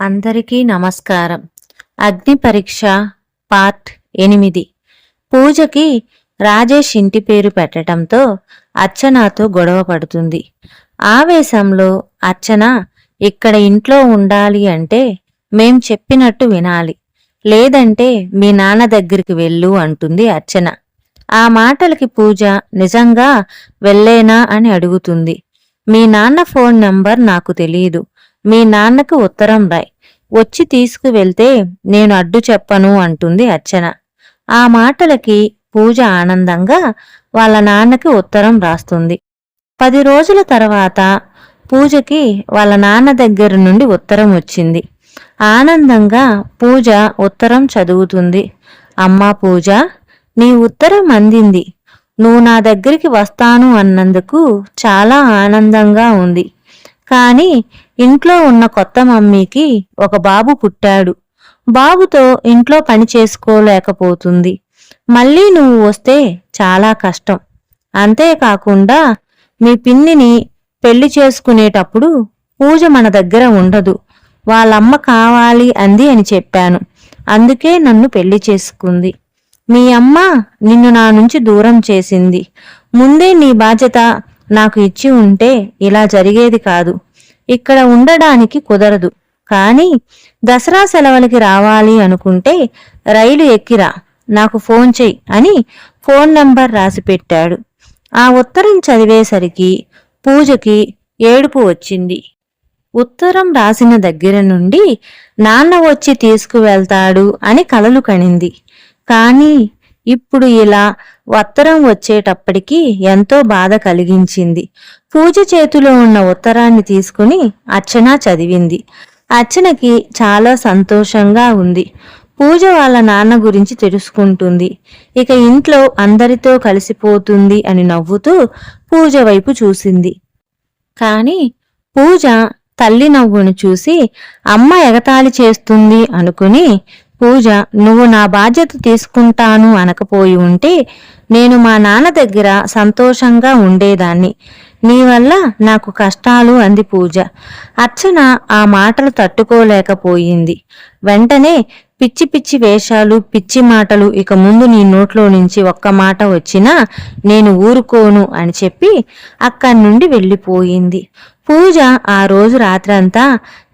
అందరికీ నమస్కారం. అగ్ని పరీక్ష పార్ట్ ఎనిమిది. పూజకి రాజేష్ ఇంటి పేరు పెట్టడంతో అర్చనతో గొడవ పడుతుంది. ఆవేశంలో అర్చన ఇక్కడ ఇంట్లో ఉండాలి అంటే మేం చెప్పినట్టు వినాలి. లేదంటే మీ నాన్న దగ్గరికి వెళ్ళు అంటుంది అర్చన. ఆ మాటలకి పూజ నిజంగా వెళ్ళేనా అని అడుగుతుంది. మీ నాన్న ఫోన్ నంబర్ నాకు తెలియదు మీ నాన్నకు ఉత్తరం రాయ్. వచ్చి తీసుకువెళ్తే నేను అడ్డు చెప్పను అంటుంది అర్చన. ఆ మాటలకి పూజ ఆనందంగా వాళ్ళ నాన్నకి ఉత్తరం రాస్తుంది. పది రోజుల తర్వాత పూజకి వాళ్ళ నాన్న దగ్గర నుండి ఉత్తరం వచ్చింది. ఆనందంగా పూజ ఉత్తరం చదువుతుంది. అమ్మా పూజ నీ ఉత్తరం అందింది. నువ్వు నా దగ్గరికి వస్తాను అన్నందుకు చాలా ఆనందంగా ఉంది. కానీ ఇంట్లో ఉన్న కొత్త మమ్మీకి ఒక బాబు పుట్టాడు. బాబుతో ఇంట్లో పని చేసుకోలేకపోతుంది. మళ్ళీ నువ్వు వస్తే చాలా కష్టం. అంతేకాకుండా మీ పిన్నిని పెళ్ళి చేసుకునేటప్పుడు పూజ మన దగ్గర ఉండదు. వాళ్ళమ్మ కావాలి అంది అని చెప్పాను. అందుకే నన్ను పెళ్ళి చేసుకుంది. మీ అమ్మ నిన్ను నా నుంచి దూరం చేసింది. ముందే నీ బాధ్యత నాకు ఇచ్చి ఉంటే ఇలా జరిగేది కాదు. ఇక్కడ ఉండడానికి కుదరదు. కానీ దసరా సెలవులకి రావాలి అనుకుంటే రైలు ఎక్కిరా నాకు ఫోన్ చెయ్యి అని ఫోన్ నంబర్ రాసి పెట్టాడు. ఆ ఉత్తరం చదివేసరికి పూజకి ఏడుపు వచ్చింది. ఉత్తరం రాసిన దగ్గర నుండి నాన్న వచ్చి తీసుకువెళ్తాడు అని కలలు కనింది. కానీ ఇప్పుడు ఇలా ఉత్తరం వచ్చేటప్పటికి ఎంతో బాధ కలిగించింది. పూజ చేతిలో ఉన్న ఉత్తరాన్ని తీసుకుని అర్చన చదివింది. అర్చనకి చాలా సంతోషంగా ఉంది. పూజ వాళ్ళ నాన్న గురించి తెలుసుకుంటుంది. ఇక ఇంట్లో అందరితో కలిసిపోతుంది అని నవ్వుతూ పూజ వైపు చూసింది. కానీ పూజ తల్లి నవ్వును చూసి అమ్మ ఎగతాళి చేస్తుంది అనుకుని పూజ నువ్వు నా బాధ్యత తీసుకుంటాను అనకపోయి ఉంటే నేను మా నాన్న దగ్గర సంతోషంగా ఉండేదాన్ని. నీ వల్ల నాకు కష్టాలు అంది పూజ. అర్చన ఆ మాటలు తట్టుకోలేకపోయింది. వెంటనే పిచ్చి పిచ్చి వేషాలు పిచ్చి మాటలు ఇక ముందు నీ నోట్లో నుంచి ఒక్క మాట వచ్చినా నేను ఊరుకోను అని చెప్పి అక్కడి నుండి వెళ్ళిపోయింది. పూజ ఆ రోజు రాత్రంతా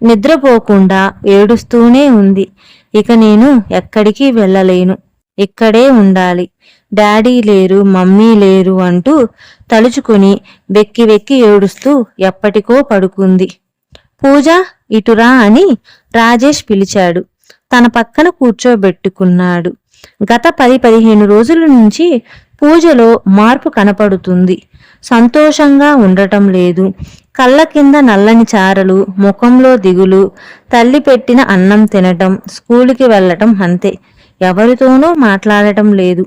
నిద్రపోకుండా ఏడుస్తూనే ఉంది. ఇక నేను ఎక్కడికి వెళ్ళలేను. ఇక్కడే ఉండాలి. డాడీ లేరు మమ్మీ లేరు అంటూ తలుచుకుని వెక్కి వెక్కి ఏడుస్తూ ఎప్పటికో పడుకుంది. పూజ ఇటురా అని రాజేష్ పిలిచాడు. తన పక్కన కూర్చోబెట్టుకున్నాడు. గత పది పదిహేను రోజుల నుంచి పూజలో మార్పు కనపడుతుంది. సంతోషంగా ఉండటం లేదు. కళ్ళ కింద నల్లని చారలు ముఖంలో దిగులు తల్లి పెట్టిన అన్నం తినటం స్కూలుకి వెళ్ళటం అంతే. ఎవరితోనూ మాట్లాడటం లేదు.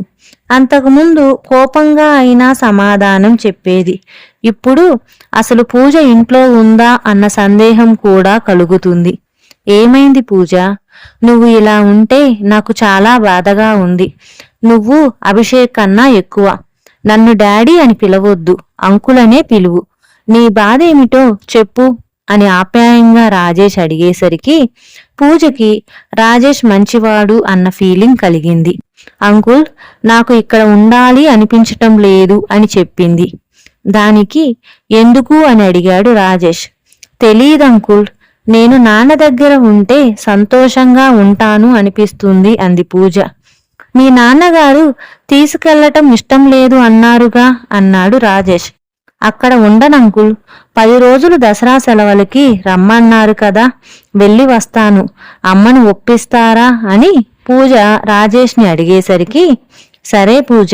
అంతకుముందు కోపంగా అయినా సమాధానం చెప్పేది. ఇప్పుడు అసలు పూజ ఇంట్లో ఉందా అన్న సందేహం కూడా కలుగుతుంది. ఏమైంది పూజ? నువ్వు ఇలా ఉంటే నాకు చాలా బాధగా ఉంది. నువ్వు అభిషేక్ కన్నా ఎక్కువ. నన్ను డాడీ అని పిలవొద్దు. అంకులనే పిలువు. నీ బాధ ఏమిటో చెప్పు అని ఆప్యాయంగా రాజేష్ అడిగేసరికి పూజకి రాజేష్ మంచివాడు అన్న ఫీలింగ్ కలిగింది. అంకుల్ నాకు ఇక్కడ ఉండాలి అనిపించటం లేదు అని చెప్పింది. దానికి ఎందుకు అని అడిగాడు రాజేష్. తెలీదు అంకుల్ నేను నాన్న దగ్గర ఉంటే సంతోషంగా ఉంటాను అనిపిస్తుంది అంది పూజ. మీ నాన్నగారు తీసుకెళ్ళటం ఇష్టం లేదు అన్నారుగా అన్నాడు రాజేష్. అక్కడ ఉండనంకుల్ పది రోజులు దసరా సెలవులకి రమ్మన్నారు కదా వెళ్ళి వస్తాను అమ్మను ఒప్పిస్తారా అని పూజ రాజేష్ని అడిగేసరికి సరే పూజ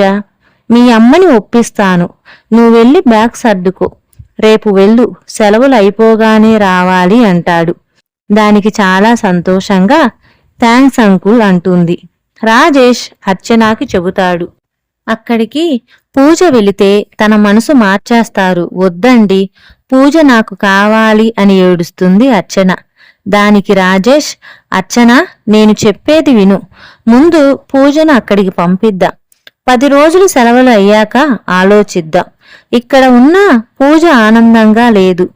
మీ అమ్మని ఒప్పిస్తాను నువ్వు వెళ్ళి బ్యాగ్ సర్దుకో రేపు వెళ్ళు సెలవులు అయిపోగానే రావాలి అంటాడు. దానికి చాలా సంతోషంగా థ్యాంక్స్ అంకుల్ అంటుంది. రాజేష్ అర్చనాకి చెబుతాడు. అక్కడికి పూజ వెళితే తన మనసు మార్చేస్తారు. వద్దండి పూజ నాకు కావాలి అని ఏడుస్తుంది అర్చన. దానికి రాజేష్ అర్చన నేను చెప్పేది విను. ముందు పూజను అక్కడికి పంపిద్దాం. పది రోజులు సెలవులు అయ్యాక ఆలోచిద్దాం. ఇక్కడ ఉన్న పూజ ఆనందంగా లేదు.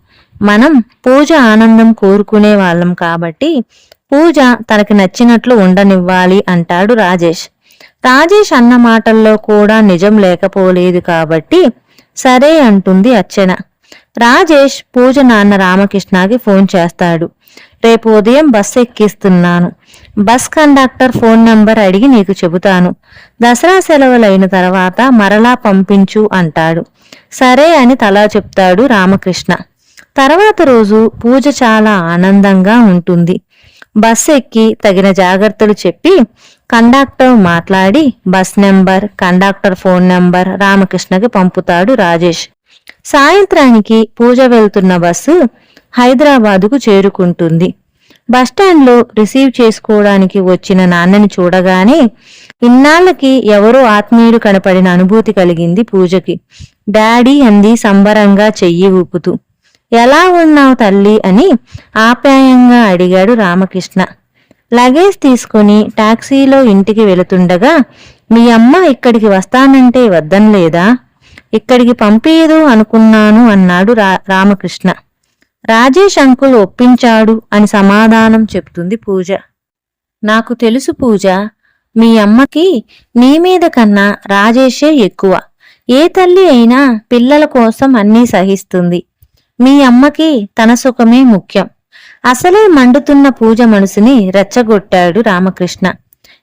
మనం పూజ ఆనందం కోరుకునే వాళ్ళం కాబట్టి పూజ తనకి నచ్చినట్లు ఉండనివ్వాలి అంటాడు రాజేష్. రాజేష్ అన్న మాటల్లో కూడా నిజం లేకపోలేదు కాబట్టి సరే అంటుంది అర్చన. రాజేష్ పూజ నాన్న రామకృష్ణకి ఫోన్ చేస్తాడు. రేపు ఉదయం బస్ ఎక్కిస్తున్నాను. బస్ కండక్టర్ ఫోన్ నంబర్ అడిగి నీకు చెబుతాను. దసరా సెలవులైన తర్వాత మరలా పంపించు అంటాడు. సరే అని తలా చెప్తాడు రామకృష్ణ. తర్వాత రోజు పూజ చాలా ఆనందంగా ఉంటుంది. బస్ ఎక్కి తగిన జాగ్రత్తలు చెప్పి కండక్టర్ మాట్లాడి bus number conductor phone number రామకృష్ణకి పంపుతాడు రాజేష్. సాయంత్రానికి పూజ వెళ్తున్న బస్సు హైదరాబాదుకు చేరుకుంటుంది. బస్టాండ్లో రిసీవ్ చేసుకోవడానికి వచ్చిన నాన్నని చూడగానే ఇన్నాళ్ళకి ఎవరో ఆత్మీయుడు కనపడిన అనుభూతి కలిగింది పూజకి. డాడీ అంది సంబరంగా చెయ్యి ఊపుతూ. ఎలా ఉన్నావు తల్లి అని ఆప్యాయంగా అడిగాడు రామకృష్ణ. లగేజ్ తీసుకుని టాక్సీలో ఇంటికి వెళుతుండగా మీ అమ్మ ఇక్కడికి వస్తానంటే వద్దనలేదా ఇక్కడికి పంపేదు అనుకున్నాను అన్నాడు రా రామకృష్ణ. రాజేష్ అంకుల్ ఒప్పించాడు అని సమాధానం చెప్తుంది పూజ. నాకు తెలుసు పూజ. మీ అమ్మకి నీ మీద కన్నా రాజేషే ఎక్కువ. ఏ తల్లి అయినా పిల్లల కోసం అన్నీ సహిస్తుంది. మీ అమ్మకి తన సుఖమే ముఖ్యం. అసలే మండుతున్న పూజ మనసుని రెచ్చగొట్టాడు రామకృష్ణ.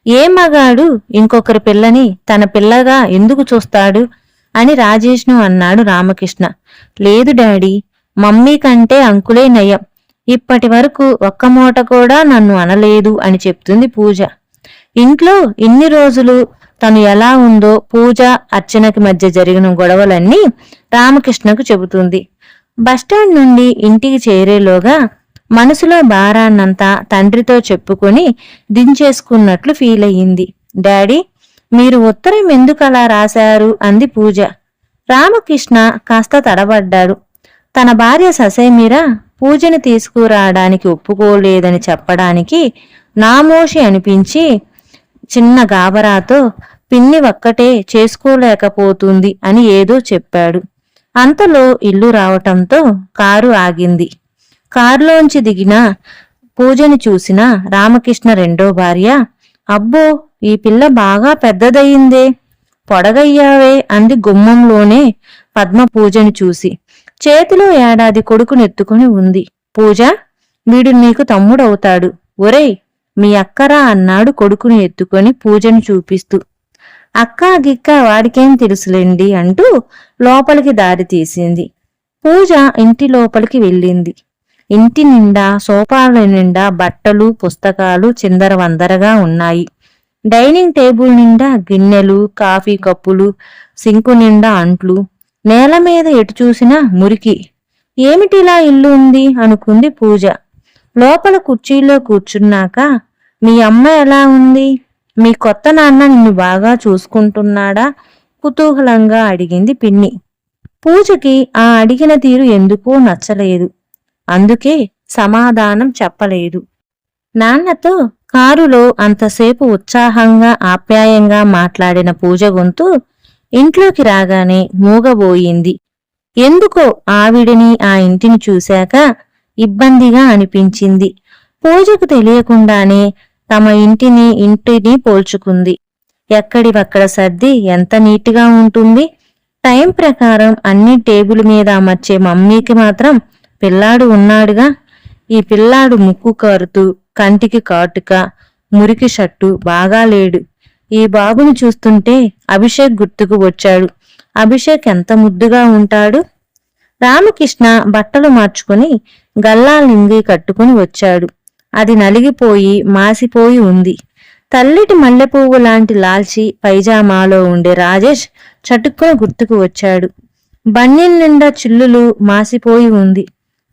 ఏ మగాడు ఇంకొకరి పిల్లని తన పిల్లగా ఎందుకు చూస్తాడు? అని రాజేష్ను అన్నాడు రామకృష్ణ. లేదు డాడీ మమ్మీ కంటే అంకులే నయం. ఇప్పటి వరకు ఒక్క మూట కూడా నన్ను అనలేదు అని చెప్తుంది పూజ. ఇంట్లో ఇన్ని రోజులు తను ఎలా ఉందో పూజ అర్చనకి మధ్య జరిగిన గొడవలన్నీ రామకృష్ణకు చెబుతుంది. బస్టాండ్ నుండి ఇంటికి చేరేలోగా మనసులో భారాన్నంతా తండ్రితో చెప్పుకొని దించేసుకున్నట్లు ఫీల్ అయ్యింది డాడీ మీరు ఉత్తరం ఎందుకు అలా రాశారు? అంది పూజ. రామకృష్ణ కాస్త తడబడ్డాడు. తన భార్య ససేమీర పూజని తీసుకురావడానికి ఒప్పుకోలేదని చెప్పడానికి నామోషి అనిపించి చిన్న గాబరాతో పిన్ని ఒక్కటే చేసుకోలేకపోతుంది అని ఏదో చెప్పాడు. అంతలో ఇల్లు రావటంతో కారు ఆగింది. కారులోంచి దిగిన పూజని చూసిన రామకృష్ణ రెండో భార్య అబ్బో ఈ పిల్ల బాగా పెద్దదయ్యిందే. పొడగయ్యావే అంది గుమ్మంలోనే పద్మ పూజని చూసి. చేతిలో ఏడాది కొడుకునెత్తుకుని ఉంది. పూజ వీడు నీకు తమ్ముడవుతాడు. ఒరేయ్ మీ అక్కరా అన్నాడు కొడుకుని ఎత్తుకొని పూజను చూపిస్తూ. అక్కా గిక్క వాడికేం తెలుసులేండి అంటూ లోపలికి దారి తీసింది. పూజ ఇంటి లోపలికి వెళ్ళింది. ఇంటి నిండా సోఫాల నిండా బట్టలు పుస్తకాలు చిందరవందరగా ఉన్నాయి. డైనింగ్ టేబుల్ నిండా గిన్నెలు కాఫీ కప్పులు సింకు నిండా అంట్లు నేల మీద ఎటు చూసినా మురికి. ఏమిటిలా ఇల్లు ఉంది? అనుకుంది పూజ. లోపల కుర్చీలో కూర్చున్నాక మీ అమ్మ ఎలా ఉంది? మీ కొత్త నాన్న నిన్ను బాగా చూసుకుంటున్నాడా? కుతూహలంగా అడిగింది పిన్ని. పూజకి ఆ అడిగిన తీరు ఎందుకో నచ్చలేదు. అందుకే సమాధానం చెప్పలేదు. నాన్నతో కారులో అంతసేపు ఉత్సాహంగా ఆప్యాయంగా మాట్లాడిన పూజ గొంతు ఇంట్లోకి రాగానే మూగబోయింది. ఎందుకో ఆవిడిని ఆ ఇంటిని చూశాక ఇబ్బందిగా అనిపించింది. పూజకు తెలియకుండానే తమ ఇంటిని ఇంటిని పోల్చుకుంది. ఎక్కడివక్కడ సర్ది ఎంత నీట్గా ఉంటుంది? టైం ప్రకారం అన్ని టేబుల్ మీద అమర్చే మమ్మీకి మాత్రం పిల్లాడు ఉన్నాడుగా. ఈ పిల్లాడు ముక్కు కారుతూ కంటికి కాటుక మురికి షట్టు బాగా లేడు. ఈ బాబుని చూస్తుంటే అభిషేక్ గుర్తుకు వచ్చాడు. అభిషేక్ ఎంత ముద్దుగా ఉంటాడు? రామకృష్ణ బట్టలు మార్చుకుని గల్లా లింగి కట్టుకుని వచ్చాడు. అది నలిగిపోయి మాసిపోయి ఉంది. తల్లిటి మల్లెపువ్వు లాంటి లాల్చి పైజామాలో ఉండే రాజేష్ చటుక్కున గుర్తుకు వచ్చాడు. బన్నిన్ నిండా చిల్లులు మాసిపోయి ఉంది.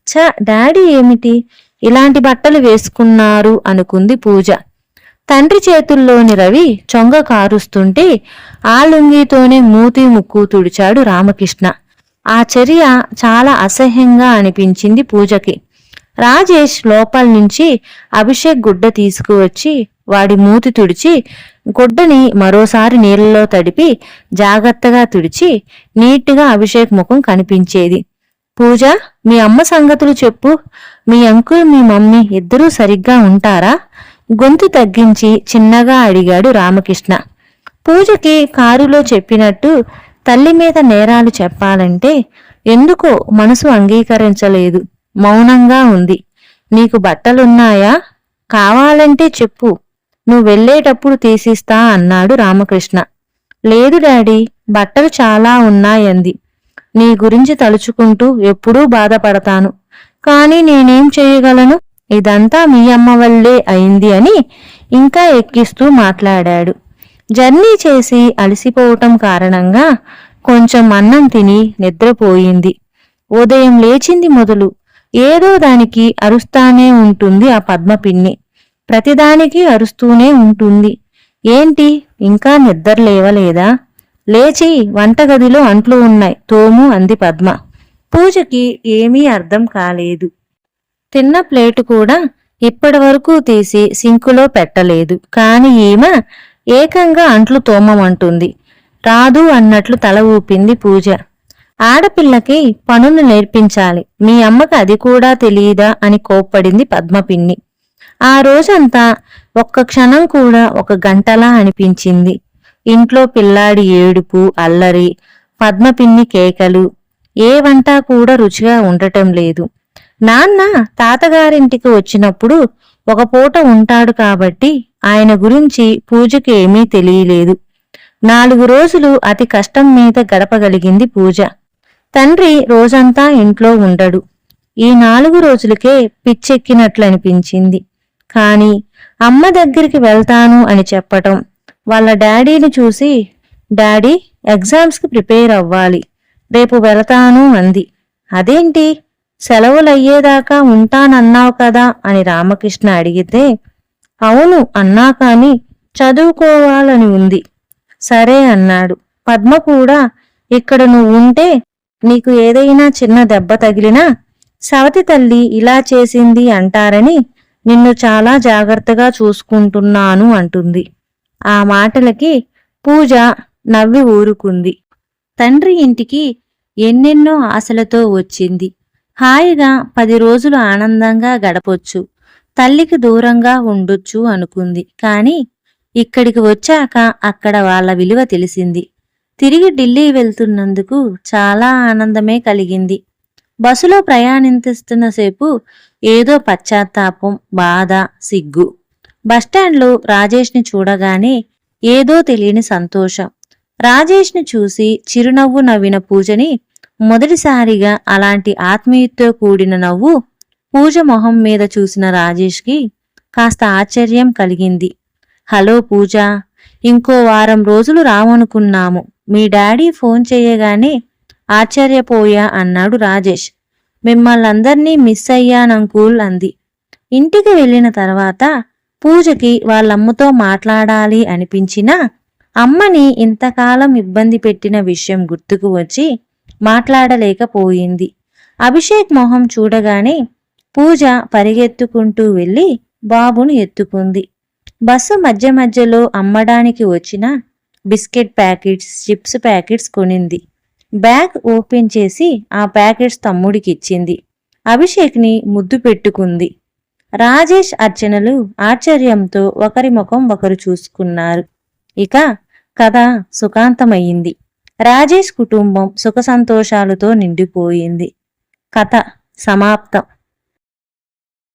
ఛ డాడీ ఏమిటి? ఇలాంటి బట్టలు వేసుకున్నారు అనుకుంది పూజ. తండ్రి చేతుల్లోని రవి చొంగ కారుస్తుంటే ఆ లుంగితోనే మూతి ముక్కు తుడిచాడు రామకృష్ణ. ఆ చర్య చాలా అసహ్యంగా అనిపించింది పూజకి. రాజేష్ లోపల నుంచి అభిషేక్ గుడ్డ తీసుకువచ్చి వాడి మూతి తుడిచి గుడ్డని మరోసారి నీళ్ళలో తడిపి జాగ్రత్తగా తుడిచి నీట్గా అభిషేక్ ముఖం కనిపించేది. పూజ మీ అమ్మ సంగతులు చెప్పు. మీ అంకుల్ మీ మమ్మీ ఇద్దరూ సరిగ్గా ఉంటారా? గొంతు తగ్గించి చిన్నగా అడిగాడు రామకృష్ణ. పూజకి కారులో చెప్పినట్టు తల్లి మీద నేరాలు చెప్పాలంటే ఎందుకో మనసు అంగీకరించలేదు. మౌనంగా ఉంది. నీకు బట్టలున్నాయా? కావాలంటే చెప్పు. నువ్వు వెళ్ళేటప్పుడు తీసిస్తా అన్నాడు రామకృష్ణ. లేదు డాడీ బట్టలు చాలా ఉన్నాయంది. నీ గురించి తలుచుకుంటూ ఎప్పుడూ బాధపడతాను. కానీ నేనేం చేయగలను? ఇదంతా మీ అమ్మ వల్లే అయింది అని ఇంకా ఎక్కిస్తూ మాట్లాడాడు. జర్నీ చేసి అలసిపోవటం కారణంగా కొంచెం అన్నం తిని నిద్రపోయింది. ఉదయం లేచింది మొదలు. ఏదో దానికి అరుస్తానే ఉంటుంది ఆ పద్మ పిన్ని ప్రతిదానికి అరుస్తూనే ఉంటుంది. ఏంటి? ఇంకా నిద్ర లేవలేదా? లేచి వంటగదిలో అంట్లు ఉన్నాయి. తోము అంది పద్మ. పూజకి ఏమీ అర్థం కాలేదు. తిన్న ప్లేటు కూడా ఇప్పటి వరకు తీసి సింకులో పెట్టలేదు. కాని ఈమె ఏకంగా అంట్లు తోమమంటుంది. రాదు అన్నట్లు తల ఊపింది పూజ. ఆడపిల్లకి పనులు నేర్పించాలి. మీ అమ్మకి అది కూడా తెలియదా అని కోప్పడింది పద్మపిన్ని. ఆ రోజంతా ఒక్క క్షణం కూడా ఒక గంటలా అనిపించింది. ఇంట్లో పిల్లాడి ఏడుపు అల్లరి పద్మపిన్ని కేకలు ఏ వంట కూడా రుచిగా ఉండటం లేదు. నాన్న తాతగారింటికి వచ్చినప్పుడు ఒక పూట ఉంటాడు కాబట్టి ఆయన గురించి పూజకి ఏమీ తెలియలేదు. నాలుగు రోజులు అతి కష్టం మీద గడపగలిగింది పూజ. తండ్రి రోజంతా ఇంట్లో ఉండడు. ఈ నాలుగు రోజులకే పిచ్చెక్కినట్లు అనిపించింది కాని అమ్మ దగ్గరికి వెళ్తాను అని చెప్పటం వాళ్ళ డాడీని చూసి డాడీ ఎగ్జామ్స్కి ప్రిపేర్ అవ్వాలి. రేపు వెళతాను అంది. అదేంటి? సెలవులయ్యేదాకా ఉంటానన్నావు కదా అని రామకృష్ణ అడిగితే అవును అన్నా కాని చదువుకోవాలని ఉంది. సరే అన్నాడు. పద్మ కూడా ఇక్కడ నువ్వు ఉంటే నీకు ఏదైనా చిన్న దెబ్బ తగిలినా సవతి తల్లి ఇలా చేసింది అంటారని నిన్ను చాలా జాగ్రత్తగా చూసుకుంటున్నాను అంటుంది. ఆ మాటలకి పూజ నవ్వి ఊరుకుంది. తండ్రి ఇంటికి ఎన్నెన్నో ఆశలతో వచ్చింది. హాయిగా పది రోజులు ఆనందంగా గడపొచ్చు. తల్లికి దూరంగా ఉండొచ్చు అనుకుంది. కాని ఇక్కడికి వచ్చాక అక్కడ వాళ్ళ విలువ తెలిసింది. తిరిగి ఢిల్లీ వెళ్తున్నందుకు చాలా ఆనందమే కలిగింది. బస్సులో ప్రయాణిస్తున్న సేపు ఏదో పశ్చాత్తాపం బాధ సిగ్గు. బస్టాండ్లో రాజేష్ని చూడగానే ఏదో తెలియని సంతోషం. రాజేష్ని చూసి చిరునవ్వు నవ్విన పూజని మొదటిసారిగా అలాంటి ఆత్మీయతతో కూడిన నవ్వు పూజ మొహం మీద చూసిన రాజేష్కి కాస్త ఆశ్చర్యం కలిగింది. హలో పూజ ఇంకో వారం రోజులు రావనుకున్నాము. మీ డాడీ ఫోన్ చేయగానే ఆశ్చర్యపోయా అన్నాడు రాజేష్. మిమ్మల్నందర్నీ మిస్ అయ్యానంకూల్ అంది. ఇంటికి వెళ్ళిన తర్వాత పూజకి వాళ్ళమ్మతో మాట్లాడాలి అనిపించినా అమ్మని ఇంతకాలం ఇబ్బంది పెట్టిన విషయం గుర్తుకు వచ్చి మాట్లాడలేకపోయింది. అభిషేక్ మొహం చూడగానే పూజ పరిగెత్తుకుంటూ వెళ్ళి బాబును ఎత్తుకుంది. బస్సు మధ్య మధ్యలో అమ్మడానికి వచ్చిన బిస్కెట్ ప్యాకెట్స్ చిప్స్ ప్యాకెట్స్ కొనింది. బ్యాగ్ ఓపెన్ చేసి ఆ ప్యాకెట్స్ తమ్ముడికి ఇచ్చింది. అభిషేక్ని ముద్దు పెట్టుకుంది. రాజేష్ అర్చనలు ఆశ్చర్యంతో ఒకరి ముఖం ఒకరు చూసుకున్నారు. ఇక కథ సుఖాంతమయ్యింది. రాజేష్ కుటుంబం సుఖ సంతోషాలతో నిండిపోయింది. కథ సమాప్తం.